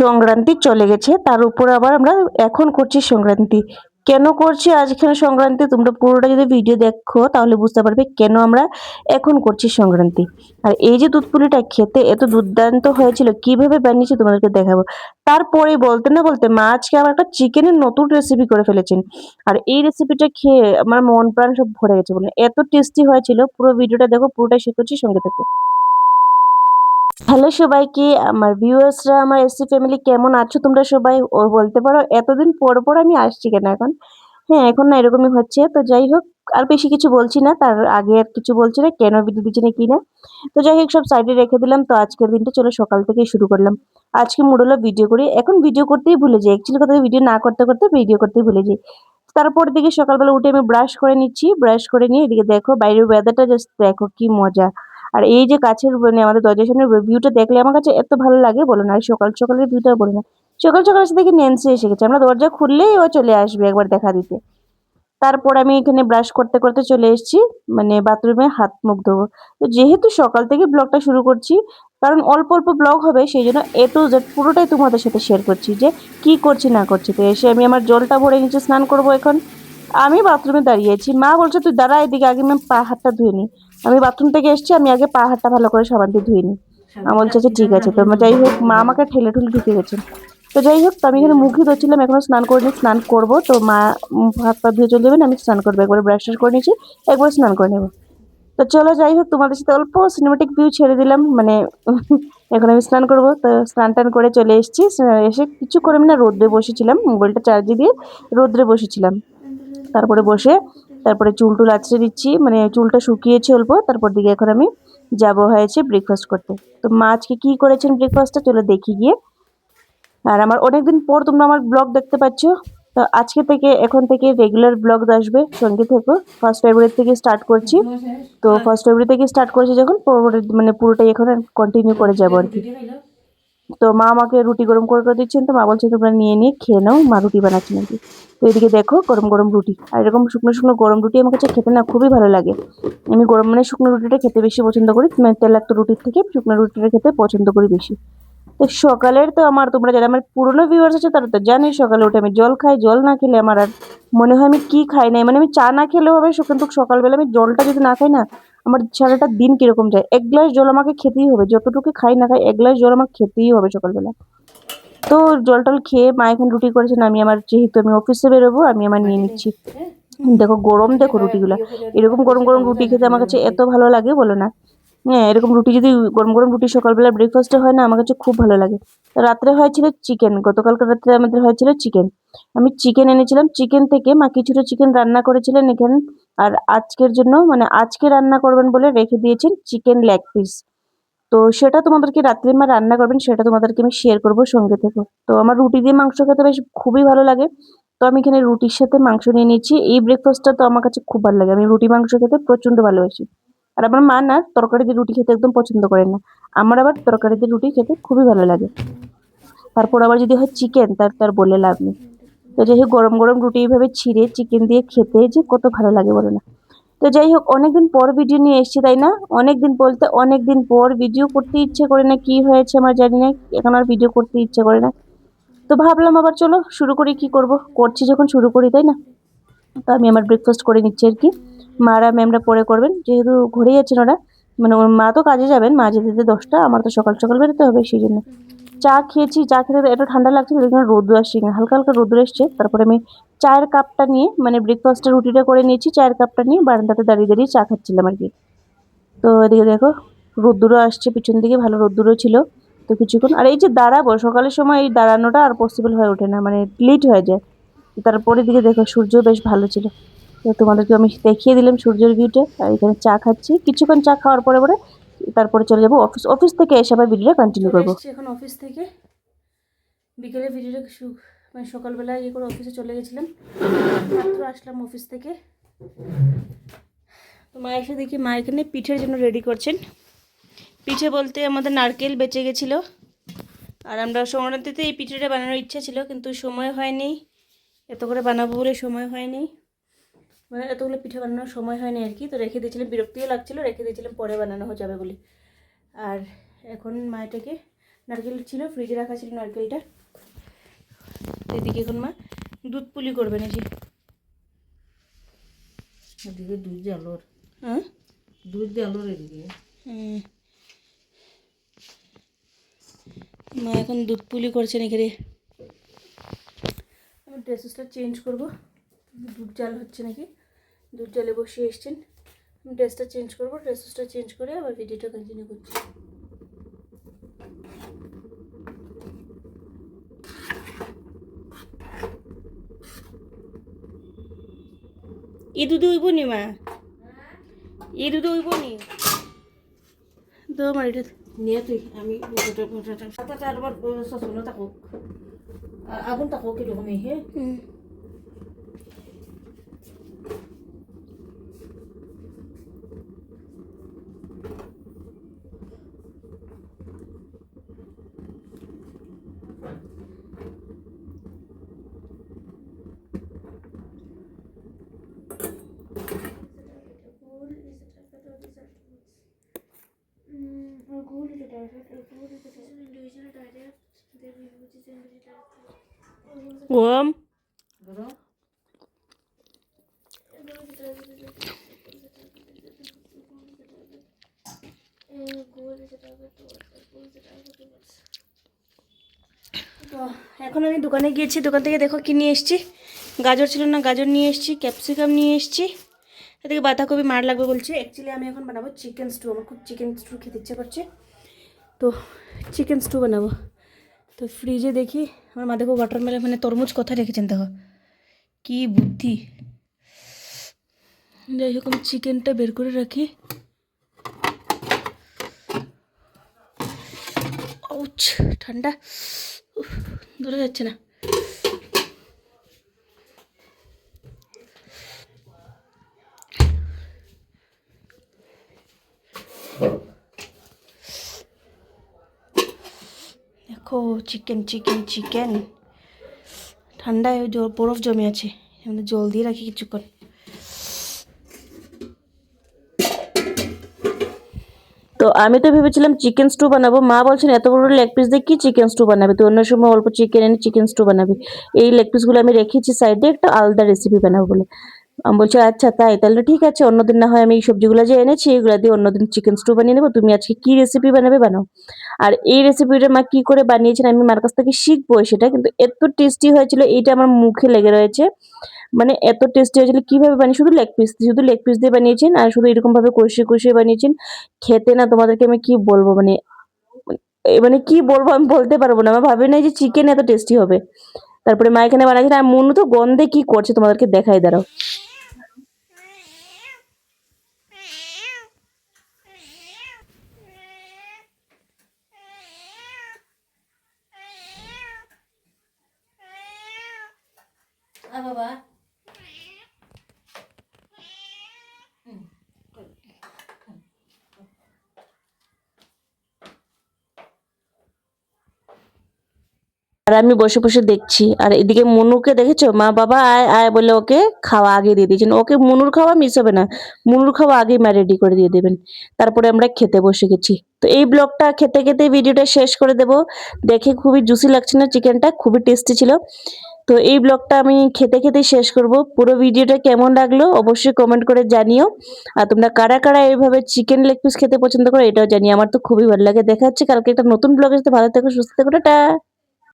সংক্রান্তি চলে গেছে, তার উপর আবার আমরা এখন করছি সংক্রান্তি। কেন করছি? আজকের সংক্রান্তি, তোমরা পুরোটা যদি ভিডিও দেখো, তাহলে বুঝতে পারবে কেন আমরা এখন করছি সংক্রান্তি। আর এই যে দুধ পুলিটা খেতে এত দুর্দান্ত হয়েছিল, কীভাবে বানিয়েছি তোমাদেরকে দেখাবো। তারপরে বলতে না বলতে মা আজকে আবার একটা চিকেনের নতুন রেসিপি করে ফেলেছেন। আর এই রেসিপিটা খেয়ে আমার মন প্রাণ সব ভরে গেছে। বলে এত টেস্টি হয়েছিল, পুরো ভিডিওটা দেখো, পুরোটাই শিখেছি সঙ্গে থেকে। হ্যালো সবাইকে, আমার ভিউয়ার্সরা, আমার এসসি ফ্যামিলি কেমন আছো তোমরা সবাই? ও বলতে পারো, এতদিন পর পর আমি আসছি কেন এখন? হ্যাঁ এখন না এরকমই হচ্ছে, তো যাই হোক, আর বেশি কিছু বলছি না, তার আগে আর কিছু বলছি না, কেন ভিডিও দিচ্ছি না, কি না? তো যাই হোক, সব সাইডে রেখে দিলাম, তো আজকের দিনটা চলো সকাল থেকেই শুরু করলাম। আজকে মুড হলো ভিডিও করি, এখন ভিডিও করতেই ভুলে যাই অ্যাকচুয়ালি কথা ভিডিও না করতে করতে ভিডিও করতেই ভুলে যাই। তারপর দিকে সকালবেলা উঠে আমি ব্রাশ করে নিচ্ছি ব্রাশ করে নিয়ে এদিকে দেখো বাইরের ওয়েদারটা জাস্ট দেখো কি মজা। আর এই যে কাছের মানে আমাদের দরজার সামনে ভিউটা দেখলে আমার কাছে এত ভালো লাগে বলো না সকাল সকালের ভিউটা বলো না। সকাল সকাল এসে দেখি ন্যান্সি এসে গেছে। আমরা দরজা খুললেই ও চলে আসবে একবার দেখা দিতে। তারপর আমি এখানে ব্রাশ করতে করতে চলে এসেছি মানে বাথরুমে হাত মুখ ধোবো। তো যেহেতু সকাল থেকে ব্লগটা শুরু করছি, কারণ অল্প অল্প ব্লগ হবে, সেই জন্য এ টু জেড পুরোটাই তোমাদের সাথে শেয়ার করছি যে কি করছি, না করছি। তো এসে আমি আমার জলটা ভরে নিচে স্নান করব এখন। আমি বাথরুমে দাঁড়িয়েছি মা বলছে, তুই দাঁড়া এদিকে, আগে আমি পা হাতটা ধুয়ে নিই আমি বাথরুম থেকে এসেছি আমি আগে পা হাতটা ভালো করে সাবান দিয়ে ধুয়ে নিই বলছে যে ঠিক আছে তো যাই হোক মা আমাকে ঠেলে ঠুলে ঢুকে গেছেন তো যাই হোক তো আমি এখানে মুখই ধরছিলাম এখনও স্নান করে করিনি স্নান করব। তো মা হাত পা ধুয়ে চলে যাবেন আমি স্নান করব একবার ব্রাশ করে নিয়েছি একবার স্নান করে নেব। তো চলো যাই হোক তোমাদের সাথে অল্প সিনেমাটিক ভিউ ছেড়ে দিলাম মানে এখন আমি স্নান করব। তো স্নান টান করে চলে এসেছি এসে কিছু করে আমি না রোদ্রে বসেছিলাম মোবাইলটা চার্জে দিয়ে রোদ্রে বসেছিলাম। তারপরে বসে তারপরে চুল টুল আছড়ে দিচ্ছি মানে চুলটা শুকিয়েছে অল্প, তারপর দিকে এখন আমি যাব হয়েছে ব্রেকফাস্ট করতে। তো মা আজকে কী করেছেন ব্রেকফাস্টটা চলো দেখি গিয়ে। আর আমার অনেকদিন পর তোমরা আমার ব্লগ দেখতে পাচ্ছ। তো আজকে থেকে, এখন থেকে রেগুলার ব্লগ আসবে। সঙ্গে থেকো। ফার্স্ট ফেব্রুয়ারি থেকে স্টার্ট করছি। তো ফার্স্ট ফেব্রুয়ারি থেকে স্টার্ট করছি যখন মানে পুরোটাই এখন কন্টিনিউ করে যাব আর কি। তো মা আমাকে রুটি গরম করে করে দিচ্ছেন তো মা বলছে, তোমরা নিয়ে নিয়ে খেয়ে নাও, মা রুটি বানাচ্ছেন আর কি। তো এদিকে দেখো গরম গরম রুটি। আর এরকম শুকনো শুকনো গরম রুটি আমার কাছে খেতে না খুবই ভালো লাগে। আমি গরম মানে শুকনো রুটিটা খেতে বেশি পছন্দ করি মানে তেলাক্ত রুটির থেকে শুকনো রুটিটা খেতে পছন্দ করি বেশি। তো সকালের তো আমার, তোমরা যারা আমার পুরনো ভিউয়ার্স আছে তারা তো জানোই সকালে উঠে আমি জল খাই, জল না খেলে আমার আর মনে হয় আমি কি খাই নাই। মানে আমি চা না খেলেও হবে কিন্তু সকালবেলা আমি জলটা যদি না খাই না আমার সারাটা দিন কীরকম যায়? এক গ্লাস জল আমাকে খেতেই হবে। যতটুকু খাই না খাই, এক গ্লাস জল আমার খেতেই হবে সকালবেলা। তো জল টল খেয়ে মা এখন রুটি করেছেন আমি আমার যেহেতু আমি অফিসে বেরোবো, আমি আমার নিয়ে নিচ্ছি। দেখো গরম, দেখো রুটিগুলো। এরকম গরম গরম রুটি খেতে আমার কাছে এত ভালো লাগে বলো না। হ্যাঁ এরকম রুটি যদি গরম গরম রুটি সকালবেলা ব্রেকফাস্টে হয় না, আমার কাছে খুব ভালো লাগে। রাত্রে হয়েছিল চিকেন গতকালকে রাত্রে আমাদের হয়েছিল চিকেন আমি চিকেন এনেছিলাম। চিকেন থেকে মা কিছুটা চিকেন রান্না করেছিলেন এখানে। আর আজকের জন্য মানে আজকে রান্না করবেন বলে রেখে দিয়েছেন চিকেন লেগ পিস। তো সেটা তোমাদেরকে রাত্রে মা রান্না করবেন, সেটা তোমাদেরকে আমি শেয়ার করব সঙ্গে থেকে। তো আমার রুটি দিয়ে মাংস খেতে বেশ খুবই ভালো লাগে। তো আমি এখানে রুটির সাথে মাংস নিয়ে নিয়েছি এই ব্রেকফাস্টটা তো আমার কাছে খুব ভালো লাগে। আমি রুটি মাংস খেতে প্রচণ্ড ভালোবাসি। আর আমার মা না তরকারি দিয়ে রুটি খেতে একদম পছন্দ করেন না। আমার আবার তরকারি দিয়ে রুটি খেতে খুবই ভালো লাগে। তারপর আবার যদি হয় চিকেন তার তার বলে লাভ নেই। তো যাই হোক, গরম গরম রুটি এইভাবে ছিঁড়ে চিকেন দিয়ে খেতে যে কত ভালো লাগে বলো না। তো যাই হোক, অনেকদিন পর ভিডিও নিয়ে এসেছি, তাই না? অনেকদিন বলতে অনেকদিন পর ভিডিও করতে ইচ্ছে করে না, কি হয়েছে আমার জানি না, এখন আর ভিডিও করতে ইচ্ছে করে না। তো ভাবলাম আবার চলো, শুরু করি, কি করব? করছি যখন শুরু করি, তাই না? তো আমি আমার ব্রেকফাস্ট করে নিচ্ছি আর কি। মারা ম্যামরা পরে করবেন, যেহেতু ঘুরেই যাচ্ছেন ওরা মানে ওর মা তো কাজে যাবেন, মা যেতে দশটা, আমার তো সকাল সকাল বেরোতে হবে, সেই জন্য। চা খেয়েছি, চা খেতে এত ঠান্ডা লাগছে এখানে রোদ্র আসছে। হালকা হালকা রোদ্র এসছে। তারপরে আমি চায়ের কাপটা নিয়ে মানে ব্রেকফাস্টের রুটিটা করে নিয়েছি, চায়ের কাপটা নিয়ে বারান্দাতে দাঁড়িয়ে দাঁড়িয়ে চা খাচ্ছিলাম আর কি। তো এদিকে দেখো, রোদ্দুরও আসছে, পিছন দিকে ভালো রোদ্দুরও ছিল। তো কিছুক্ষণ, আর এই যে দাঁড়াবো, সকালের সময় এই দাঁড়ানোটা আর পসিবল হয়ে ওঠে না মানে লেট হয়ে যায়। তারপরে দিকে দেখো সূর্য বেশ ভালো ছিল। তো তোমাদেরকে আমি দেখিয়ে দিলাম সূর্যের ভিউটা আর এখানে চা খাচ্ছি। কিছুক্ষণ চা খাওয়ার পরে পরে তারপরে চলে যাব অফিস অফিস থেকে এসে আবার ভিডিওটা কন্টিনিউ করব। এখন অফিস থেকে। বিকেলে ভিডিওটা মানে সকালবেলা ইয়ে করে অফিসে চলে গেছিলাম। মাত্র আসলাম অফিস থেকে। তো মা এসে দেখি মা এখানে পিঠের জন্য রেডি করছেন। পিঠে বলতে আমাদের নারকেল বেঁচে গেছিল। আর আমরা সংক্রান্তিতে এই পিঠেটা বানানোর ইচ্ছা ছিল, কিন্তু সময় হয়নি। এত করে বানাবো বলে সময় হয়নি। মানে এতগুলো পিঠে বানানোর সময় হয়নি আর কি তো রেখে দিয়েছিলাম বিরক্তিও লাগছিল রেখে দিয়েছিলাম পরে বানানো হয়ে যাবে বলে। আর এখন মা এটাকে নারকেল ছিল ফ্রিজে রাখা ছিল নারকেলটা। এদিকে এখন মা দুধ পুলি করবে নাকি? এদিকে দুধ জালোর হ্যাঁ? দুধ জালোর এদিকে। হুম। মা এখন দুধ পুলি করছে নাকি রে? আমি ড্রেসেসটা চেঞ্জ করব। দুধ জাল হচ্ছে নাকি? দুধ জালে বসিয়ে এসছেন। আমি ড্রেসটা চেঞ্জ করব ড্রেসটা চেঞ্জ করে আবার ভিডিওটা কন্টিনিউ করছি। ই দুধ উইব নি মা? ই দুধ উইব নি? দো আমার এটা নিয়ে তুই আমি সচল থাকুক। আগুন থাকুক এরকমই হে হুম ওম এখন আমি দোকানে গিয়েছি, দোকান থেকে দেখো কি নিয়ে এসেছি। গাজর ছিল না, গাজর নিয়ে এসেছি ক্যাপসিকাম নিয়ে এসেছি। এদিকে বাঁধাকপি মার লাগবে বলছে। অ্যাকচুয়ালি আমি এখন বানাবো চিকেন স্টু আমার খুব চিকেন স্টু খেতে ইচ্ছে করছে। তো চিকেন স্টু বানাবো তো ফ্রিজে দেখি আমার মা দেখো ওয়াটারমেলন মানে তরমুজ কথা রেখেছেন দেখো কি বুদ্ধি যাই হোক আমি চিকেনটা বের করে রাখি ঠান্ডা ধরে যাচ্ছে না দেখো চিকেন চিকেন চিকেন ঠান্ডায় বরফ জমে আছে। মধ্যে জল দিয়ে রাখি কিছুক্ষণ। তো আমি তো ভেবেছিলাম চিকেন স্টু বানাবো। মা বলছেন, এত বড় লেগ পিস দিয়ে কি চিকেন স্টু বানাবে? তো অন্য সময় অল্প চিকেন এনে চিকেন স্টু বানাবি। এই লেগ পিসগুলো আমি রেখেছি সাইডে একটা আলাদা রেসিপি বানাবো বলে। আমি বলছি আচ্ছা তাই, তাহলে ঠিক আছে, অন্যদিন না হয় আমি এই সবজিগুলো যে এনেছি, এগুলো দিয়ে অন্যদিন চিকেন স্টু বানিয়ে নেব। তুমি আজকে কি রেসিপি বানাবে বানাও। আর এই রেসিপিটা মা কি করে বানিয়েছেন, আমি মার কাছ থেকে শিখব সেটা, কিন্তু এত টেস্টি হয়েছিল, এইটা আমার মুখে লেগে রয়েছে। মানে এত টেস্টি হয়েছিল, কীভাবে বানিয়ে, শুধু লেগ পিস শুধু লেগ পিস দিয়ে বানিয়েছেন, আর শুধু এরকমভাবে কষিয়ে কষিয়ে বানিয়েছেন। খেতে না তোমাদেরকে আমি কি বলব মানে মানে কি বলব আমি বলতে পারব না, আমি ভাবি নাই যে চিকেন এত টেস্টি হবে। তারপরে মা এখানে বানাইছে আর মনু তো গন্ধে কি করছে তোমাদেরকে দেখাই, দাঁড়াও। বাবা। আর আমি বসে বসে দেখছি। আর এদিকে মনুকে দেখেছ? মা বাবা, আয় আয় বলে ওকে খাওয়া আগে দিয়ে দিয়েছেন। ওকে মনুর খাওয়া মিস হবে না। মনুর খাওয়া আগেই মা রেডি করে দিয়ে দেবেন। তারপরে আমরা খেতে বসে গেছি। তো এই ব্লগটা খেতে খেতে ভিডিওটা শেষ করে দেব। দেখে খুবই জুসি লাগছে না। চিকেনটা খুবই টেস্টি ছিল। তো এই ব্লগটা আমি খেতে খেতে শেষ করব। পুরো ভিডিওটা কেমন লাগল অবশ্যই কমেন্ট করে জানিও। আর তোমরা কারা কারা এইভাবে চিকেন লেগ পিস খেতে পছন্দ করো, এটাও জানিও। আমার তো খুবই ভালো লাগে। দেখা হচ্ছে কালকে একটা নতুন ব্লগ সাথে। ভালো থেকো, সুস্থ থেকো, টাটা।